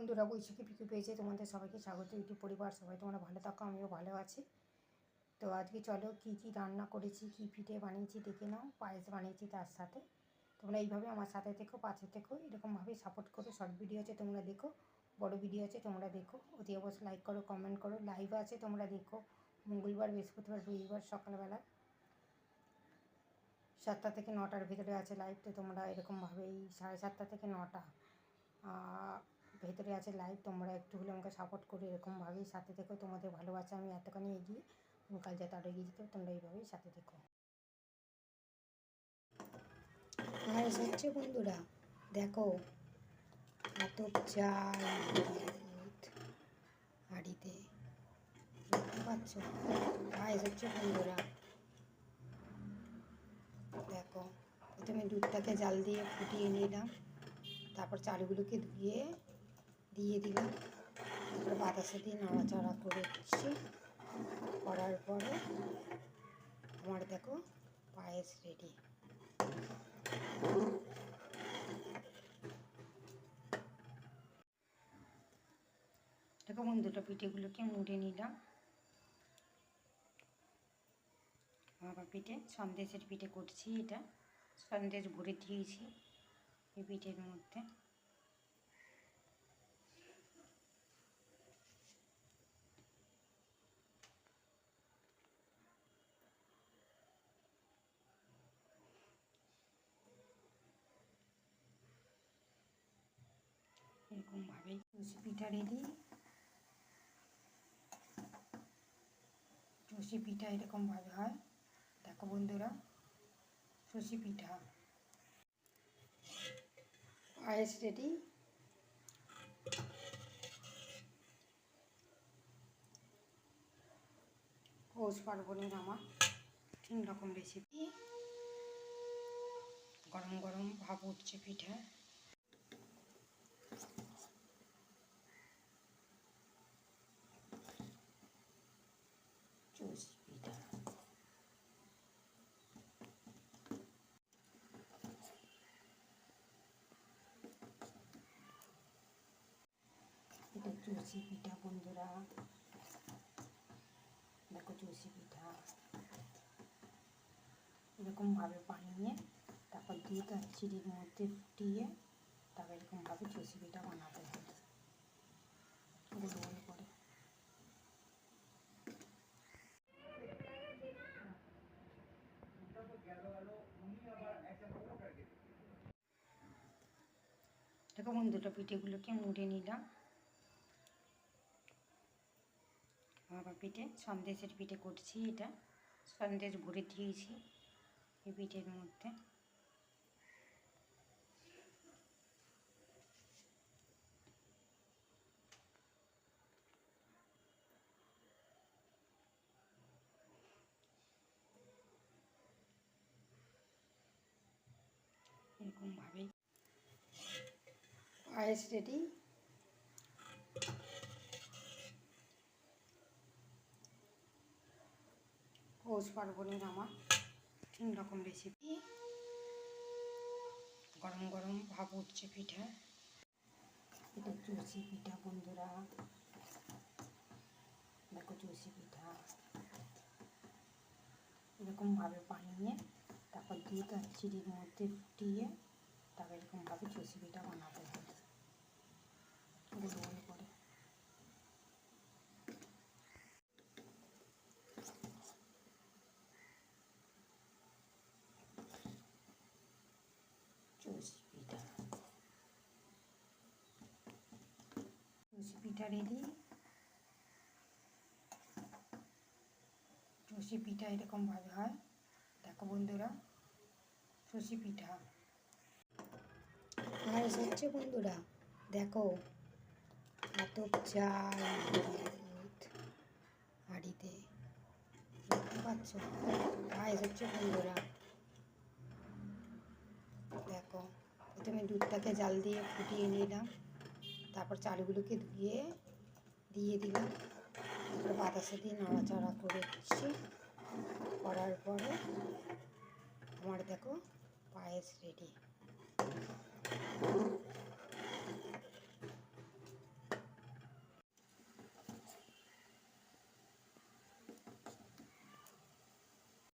বন্ধুরা বৈশাখী পিকু পেয়েছে, তোমাদের সবাইকে স্বাগত। ইউটিউব পরিবার, সবাই তোমরা ভালো থাকো, আমিও ভালো আছি। তো আজকে চলো কী কী রান্না করেছি, কী পিঠে বানিয়েছি দেখে নাও, পায়েস বানিয়েছি তার সাথে। তোমরা এইভাবে আমার সাথে থেকো, পাশে থেকো, এরকমভাবে সাপোর্ট করো। শর্ট ভিডিও আছে, তোমরা দেখো, বড় ভিডিও আছে, তোমরা দেখো। অতি অবশ্যই লাইক করো কমেন্ট করো। লাইভ আছে, তোমরা দেখো। মঙ্গলবার, বৃহস্পতিবার, রবিবার, সকালবেলা সাতটা থেকে নটার ভিতরে আছে লাইভ তো তোমরা এরকমভাবেই সাড়ে সাতটা থেকে নটা ভেতরে আছে লাইভ তোমরা একটু হলে আমাকে সাপোর্ট করে, এরকমভাবেই সাথে থেকো। তোমাদের ভালোবাসা আমি এতখানি এগিয়ে কাল যাতে আরও এগিয়ে যেতে তোমরা এইভাবেই সাথে থেকো। আর হচ্ছে বন্ধুরা, দেখো, এত চাল হাঁড়িতে পাচ্ছ? পায়েস হচ্ছে বন্ধুরা, দেখো, প্রথমে দুধটাকে জাল দিয়ে ফুটিয়ে নিলাম, তারপর চালগুলোকে ধুয়ে দিয়ে দিলাম। তারপর বাতাসে দিয়ে নাড়াচাড়া করেছি করার পরে আমার দেখো পায়েস রেডি দেখো বন্ধুটা পিঠেগুলোকে মুড়ে নিলাম। ভাপা পিঠে সন্দেশের পিঠে করছি এটা। সন্দেশ ভরে দিয়েছি এই পিঠের মধ্যে। এরকমভাবেই পিঠা রেডি চষি পিঠা এরকমভাবে হয়। দেখো বন্ধুরা চষি পিঠা পায়েস রেডি পৌষ পার্বণের আমার তিন রকম রেসিপি গরম গরম ভাব উঠছে পিঠা। চষি পিঠা এটা চষি পিঠা বন্ধুরা দেখো চষি পিঠা এরকমভাবে বানিয়ে তারপর দুধ আর চিড়ির মধ্যে ফুটিয়ে তারপর এরকমভাবে চষি পিঠা বানাতে হবে গোল গোল করে দেখো বন্ধুটা পিঠেগুলোকে মুড়ে নিলাম। ভাপা পিঠে, সন্দেশের পিঠে করছি এটা। সন্দেশ ভরে দিয়েছি এই পিঠের মধ্যে। এরকমভাবেই পায়েস রেডি পৌষ পার্বণের আমার তিন রকম রেসিপি গরম গরম ভাব উঠছে পিঠা। এটা চষি পিঠা বন্ধুরা। দেখো চষি পিঠা। এরকমভাবে বানিয়ে তারপর দুধ আর চিড়ির মধ্যে ফুটিয়ে তারপর এরকমভাবে চষি পিঠা বানাতে হবে গোল গোল করে চষি পিঠা চষি পিঠা রেডি। চষি পিঠা এরকমভাবে হয়। দেখো বন্ধুরা চষি পিঠা। আর হচ্ছে বন্ধুরা, দেখো এত চাল হাঁড়িতে। দেখতে পাচ্ছ? পায়েস হচ্ছে বন্ধুরা, দেখো, প্রথমে দুধটাকে জাল দিয়ে ফুটিয়ে নিলাম। তারপর চালগুলোকে ধুয়ে দিয়ে দিলাম। তারপর বাতাসে দিয়ে নাড়াচাড়া করেছি করার পরে আমার দেখো পায়েস রেডি